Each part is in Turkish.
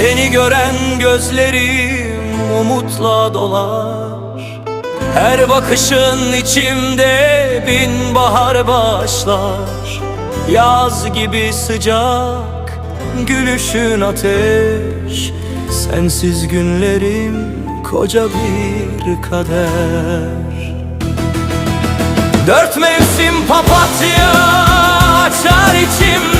Seni gören gözlerim umutla dolar. Her bakışın içimde bin bahar başlar. Yaz gibi sıcak, gülüşün ateş. Sensiz günlerim koca bir kader. Dört mevsim papatya açar içimde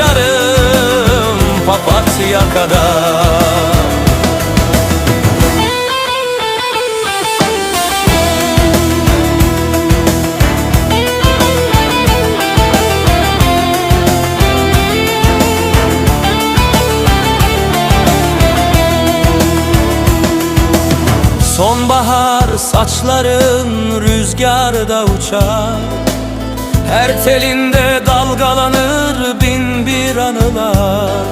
Açarım papatya kadar. Sonbahar saçların rüzgarda uçar. Her telinde dalgalanır anılar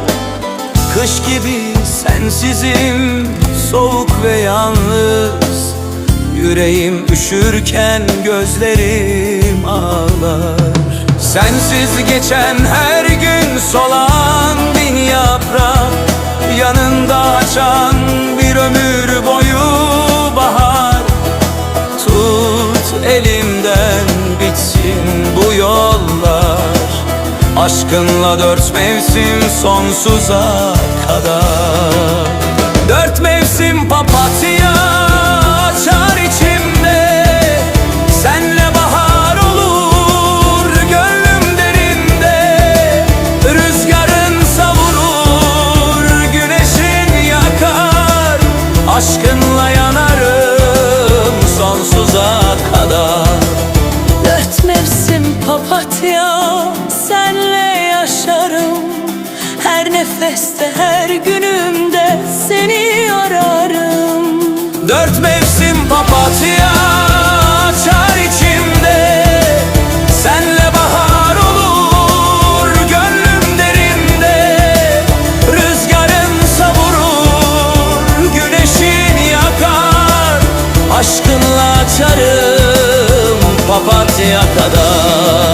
Kış gibi sensizim soğuk ve yalnız. Yüreğim üşürken gözlerim ağlar. Sensiz geçen her gün solan bin yaprak Yanında açan bir ömür boyu bahar. Tut elimden bitsin bu yollar Aşkınla dört mevsim sonsuza kadar. Dört mevsim papatya açar içimde. Senle bahar olur gönlüm derinde. Rüzgarın savurur güneşin yakar. Aşkınla yanarım sonsuza kadar. Dört mevsim papatya Nefeste her günümde seni ararım. Dört mevsim papatya açar içimde. Senle bahar olur gönlüm derinde. Rüzgarın savurur güneşin yakar. Aşkınla açarım papatya kadar